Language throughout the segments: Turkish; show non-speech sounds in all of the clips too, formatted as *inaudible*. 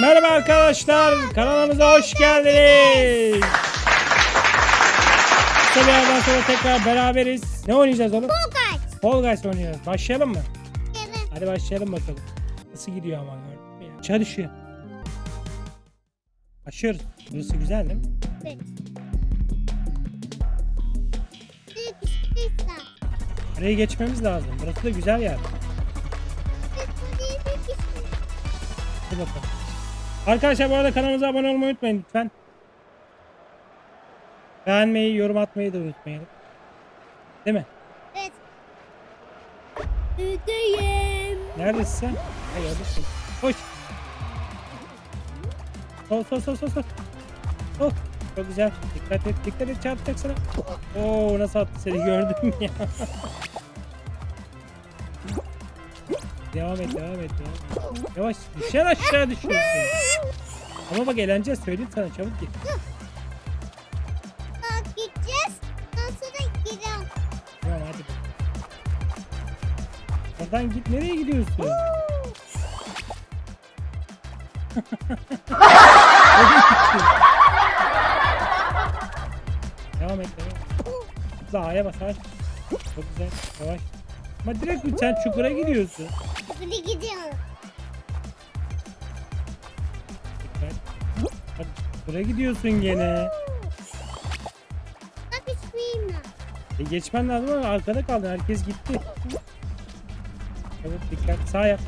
Merhaba arkadaşlar, kanalımıza hoş geldiniz. Kısa bir aradan sonra tekrar beraberiz. Ne oynayacağız oğlum? Fall Guys oynayacağız. Başlayalım mı? Evet. Hadi başlayalım bakalım. Nasıl gidiyor ama? Aşağı düşüyor. Burası güzel değil mi? Evet. Buraya geçmemiz lazım. Burası da güzel yer. Hadi bakalım. Arkadaşlar bu arada kanalımıza abone olmayı unutmayın lütfen. Beğenmeyi, yorum atmayı da unutmayın. Değil mi? Evet. Büyüdeyim. Neredesin sen? Hayır oradasın. Koş. Sol sol sol sol sol. Oh, çok güzel. Dikkat et, dikkat et çarpacak sana. Oo nasıl attı seni gördüm ya. *laughs* devam et, devam et, devam et. Yavaş, düşer aşağı düşüyorsun. Ama bak eğleneceğiz söyleyeyim sana çabuk git. Bak gideceğiz. Sonra gidelim. Tamam hadi. Oradan git nereye gidiyorsun? *laughs* devam et devam et. Zıpla A'ya bas A'ya. Çok güzel yavaş. Ama direkt sen çukura gidiyorsun. Hadi gidiyorum. Bak çukura gidiyorsun gene. Bak hiç bilmem. E geçmen lazım ama arkada kaldın. Herkes gitti. Evet dikkat. Sağ yap.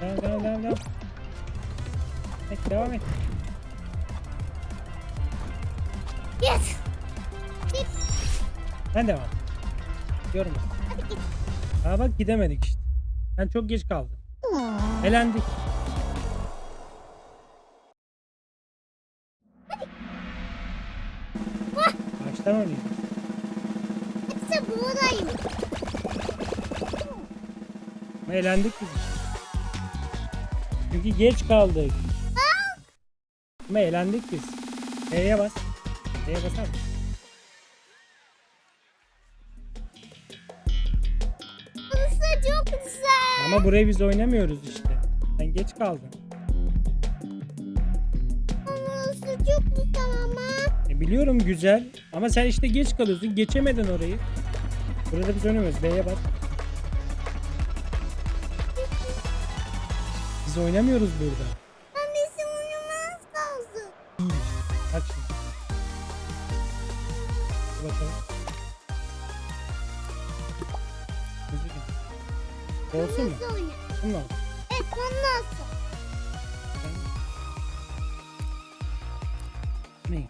Devam devam devam devam. Evet, devam et. Yes. Git. Ben devam. Diyorum. Hadi git. Aa bak gidemedik işte. Sen çok geç kaldın. Elendik. Baştan oynayacağız. Hepsi buradayım. Ama elendik biz işte. Çünkü geç kaldık. Ama elendik biz. E'ye bas. E'ye basar mısın? Burası çok güzel. Ama burayı biz oynamıyoruz işte. Sen geç kaldın. Burası çok güzel ama. E biliyorum güzel. Ama sen işte geç kalıyorsun. Geçemedin orayı. Burada biz oynamıyoruz. B'ye bas. Biz oynamıyoruz burada. Ben bizim uyumaz lazım. Bak şimdi. Bakalım. Olsun mu? Bununla mı? Evet ondan sonra. Ne?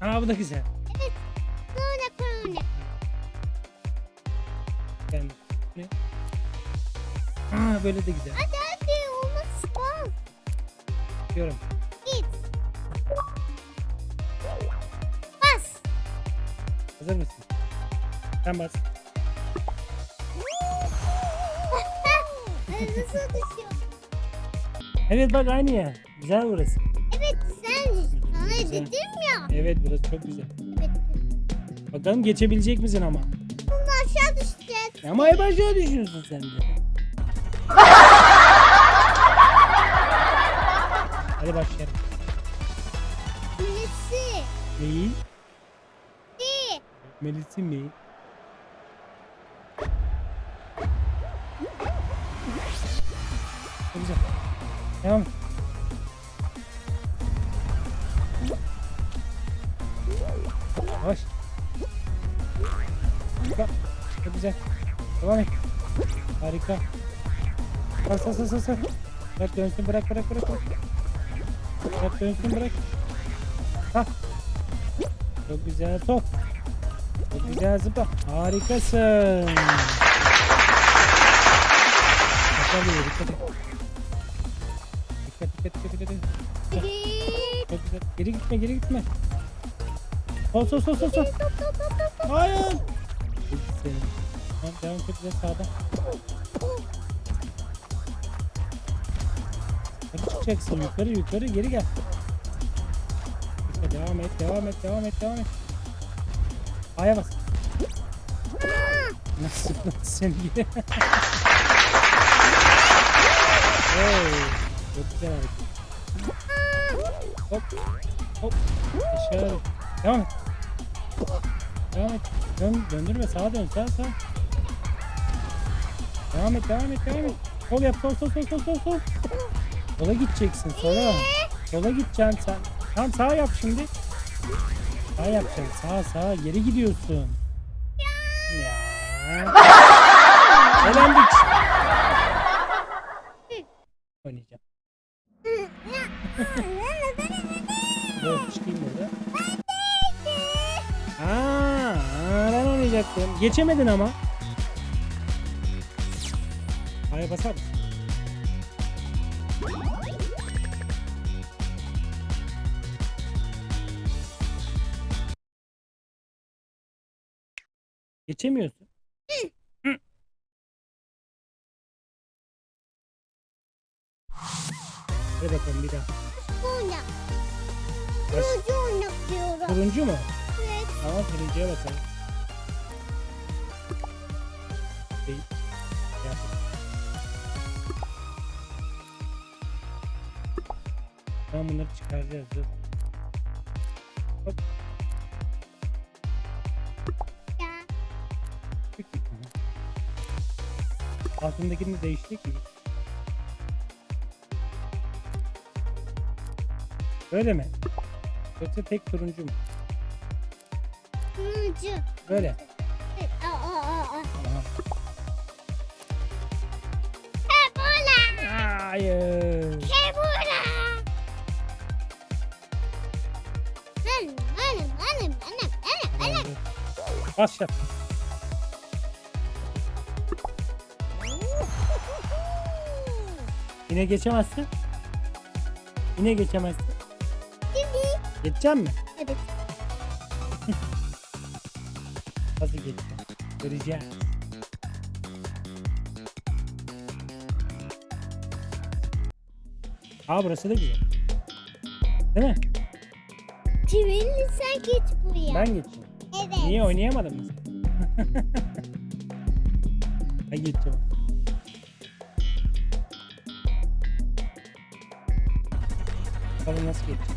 Aa bu da güzel. Evet. Sonra sonra. Yani ne? Aa böyle de güzel. Hadi hadi olmaz. Diyorum. Hazır mısın? Sen bas. Nasıl? Evet bak aynı ya. Güzel burası. Evet sen sana Güzel. dedim ya. Evet burası çok güzel. Evet. Bakalım geçebilecek misin ama? Bunu aşağı düşeceğiz. Ama hep aşağı düşüyorsun sen de. *laughs* Bir. Melisi mi? Çok güzel. Devam. et. Yavaş. Bak. Çok güzel. Devam et. Harika. Bas bas bas bas. bas. Bırak dönsün bırak bırak bırak. Bırak, bırak dönsün bırak. Ha. Çok güzel top. Çok güzel zıpla. Harikasın. Dikkat et, dikkat et. Dikkat dikkat dikkat dikkat. et. Çok güzel. Geri gitme geri gitme. Sol sol sol sol sol. Hayır. Güzel. Tamam devam çok güzel sağdan. Yukarı çıkacaksın yukarı yukarı geri gel. Devam et devam et devam et devam et. A'ya bas. Nasıl seni hey, güzel hareket. Hop, hop, aşağı. Devam et. Devam et. Dön, döndürme sağa dön sağa sağa. Devam et devam et devam et. Sol yap sol sol sol sol sol sol. Sola gideceksin sola. Sola gideceksin sen. Tamam sağ yap şimdi. Sağ yapacaksın sağ sağ geri gidiyorsun. Elendik. Oynayacağım. Dur çıkayım burada. Aa, ben oynayacaktım. Geçemedin ama. Aya basar mısın? Geçemiyorsun. Hadi bakalım bir daha. Oynak. Turuncu oynak diyorum. Turuncu mu? Evet. Tamam turuncuya bakalım. Değil. Yap. Tamam bunları çıkaracağız. Dur. Hop. Ya. Altındakini de değiştirdik mi? Böyle mi? Yoksa tek turuncu mu? Turuncu. Böyle. Evet. Aa, aa, aa. Aha. Ebola. Hayır. Ebola. Benim, benim, benim, benim, benim, benim. Bas yap. *laughs* Yine geçemezsin. Yine geçemezsin. Geçecek mi? Evet. *laughs* Nasıl geçeceğim? Göreceğiz. Aa burası da güzel. Değil mi? Çivilli sen geç buraya. Ben geçeyim. Evet. Niye oynayamadın mı? *laughs* ben geçeceğim. Bakalım nasıl geçecek.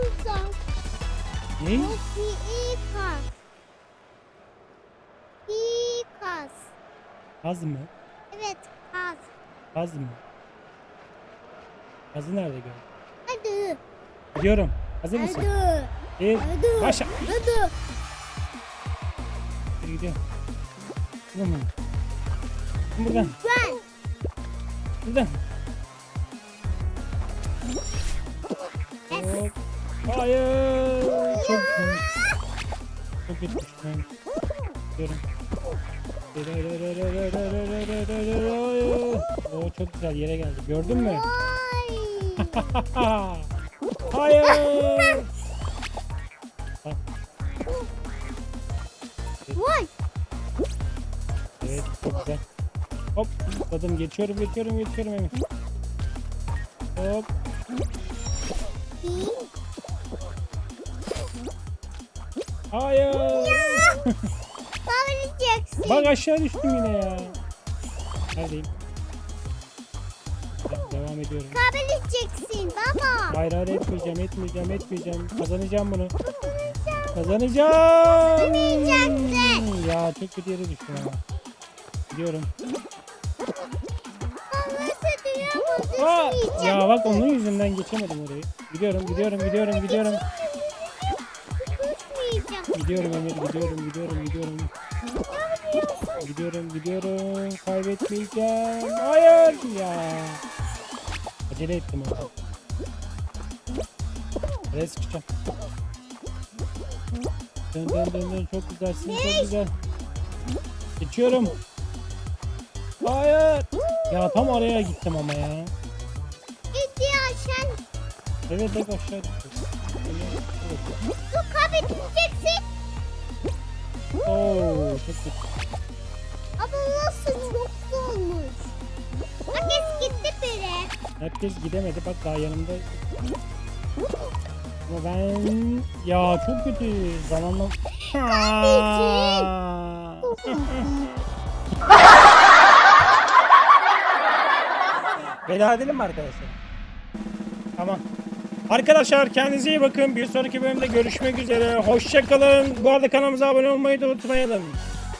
Kızım. Ne? O iyi kas. İyi kas. Kaz mı? Evet kas. Kaz mı? Kazı nerede gördün? Hadi. Gidiyorum. Hazır mısın? Hadi. Bir, Hadi. başla. Hadi. Bir gidiyorum. Buradan mı? Buradan. Ben. Buradan. Hayır. Çok Çok düştüm. Gidiyorum. Oo çok güzel yere geldi. Gördün mü? Ay. Hayır. Vay. evet çok güzel. Hop atladım. Geçiyorum geçiyorum geçiyorum hemen. Hop. Hayır. Bağıracaksın. Bak aşağı düştüm yine ya. Neredeyim? De- Devam ediyorum. Kabul edeceksin baba. Hayır hayır etmeyeceğim etmeyeceğim etmeyeceğim. Kazanacağım bunu. Kazanacağım. Kazanacaksın. Ya çok kötü yere düştüm ama. Gidiyorum. Babası duyuyor Aa, düşmeyeceğim. ya bak onun yüzünden geçemedim orayı. Gidiyorum gidiyorum gidiyorum gidiyorum. Gidiyorum Emir gidiyorum gidiyorum gidiyorum. Gidiyorum gidiyorum. Kaybetmeyeceğim. Hayır ya. Acele ettim orada. Nereye sıkacağım? Dön dön dön dön çok güzelsin çok güzel. Geçiyorum. Hayır. Ya tam araya gittim ama ya. Ya sen. Evet bak aşağı düştüm. Evet. Bu kabul edeceksin. Oo çok kötü. Ama nasıl çok zormuş. Herkes gitti biri. Herkes gidemedi bak daha yanımda. Ama ben ya çok kötü zamanla. Veda edelim mi arkadaşlar? Tamam. Arkadaşlar kendinize iyi bakın. Bir sonraki bölümde görüşmek üzere. Hoşçakalın. Bu arada kanalımıza abone olmayı da unutmayalım.